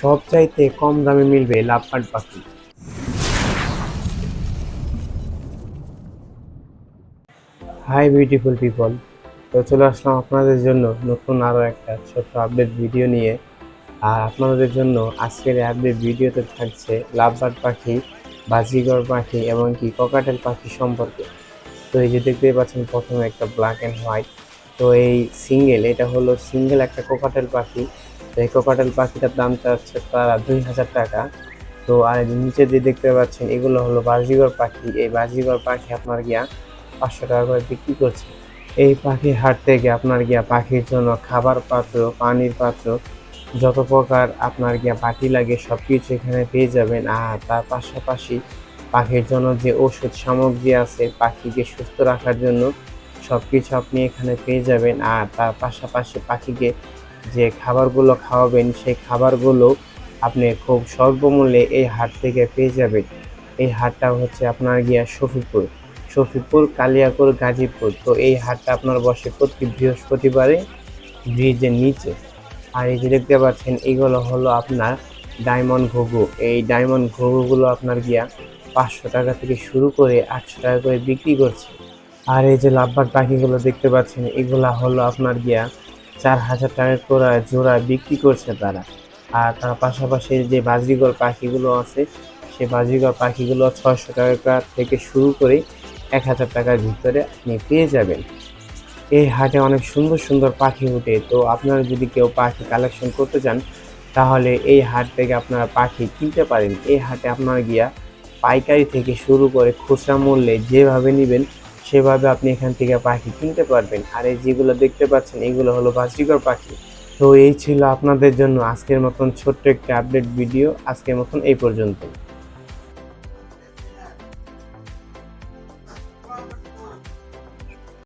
সবচাইতে কম দামে মিলবে লাভবার্ড পাখি। হাই বিউটিফুল পিপল তো চলে আসলাম আপনাদের জন্য নতুন আরও একটা ছোট্ট আপডেট ভিডিও নিয়ে। আর আপনাদের জন্য আজকের আপডেট ভিডিওতে থাকছে লাভবার্ড পাখি, বাজিগর পাখি, এমনকি ককাটেল পাখি সম্পর্কে। তো এই যে দেখতে পাচ্ছেন, প্রথমে একটা ব্ল্যাক অ্যান্ড হোয়াইট তো এই সিঙ্গেল এটা হলো সিঙ্গেল একটা কোকাটেল পাখি। এই কোকাটেল পাখিটার দাম চাচ্ছে তারা দুই হাজার টাকা। তো আর নিচে যে দেখতে পাচ্ছেন, এগুলো হলো বাজিগর পাখি। এই বাজিগর পাখি আপনার গিয়া পাঁচশো টাকা করে বিক্রি করছে। এই পাখি হাট থেকে আপনার গিয়া পাখির জন্য খাবার পাত্র, পানির পাত্র, যত প্রকার আপনার গিয়া পাখি লাগে সব কিছু এখানে পেয়ে যাবেন। আর তার পাশাপাশি পাখির জন্য যে ওষুধ সামগ্রী আছে, পাখিকে সুস্থ রাখার জন্য সব কিছু আপনি এখানে পেয়ে যাবেন। আর তার পাশাপাশি পাখিকে যে খাবারগুলো খাওয়াবেন, সেই খাবারগুলো আপনি খুব স্বল্প মূল্যে এই হাট থেকে পেয়ে যাবেন। এই হাটটা হচ্ছে আপনার গিয়া শফিপুর শফিপুর কালিয়াকুর, গাজীপুর। তো এই হাটটা আপনার বসে প্রতি বৃহস্পতিবারে ব্রিজের নিচে। আর এই যে দেখতে পাচ্ছেন, এগুলো হলো আপনার ডায়মন্ড ঘুঘু। এই ডায়মন্ড ঘুঘুগুলো আপনার গিয়া পাঁচশো টাকা থেকে শুরু করে আটশো টাকা করে বিক্রি করছে। আর এই যে লাভবার পাখিগুলো দেখতে পাচ্ছেন, এগুলা হলো আপনার গিয়া চার হাজার টাকা করে জোড়া বিক্রি করছে তারা। আর তার পাশাপাশি যে বাজরিগর পাখিগুলো আছে, সেই বাজরিগর পাখিগুলো ছয়শো টাকা থেকে শুরু করে এক হাজার টাকার ভিতরে আপনি পেয়ে যাবেন। এই হাটে অনেক সুন্দর সুন্দর পাখি উঠে। তো আপনারা যদি কেউ পাখি কালেকশন করতে চান, তাহলে এই হাট থেকে আপনারা পাখি কিনতে পারেন। এই হাটে আপনারা গিয়া পাইকারি থেকে শুরু করে খুচরা মূল্যে যেভাবে নেবেন সেভাবে আপনি এখান থেকে পাখি কিনতে পারবেন। আর এই যেগুলো দেখতে পাচ্ছেন, এগুলো হলো বাজরিকর পাখি। তো এই ছিল আপনাদের জন্য আজকের মতন ছোট্ট একটি আপডেট ভিডিও আজকের মতন এই পর্যন্ত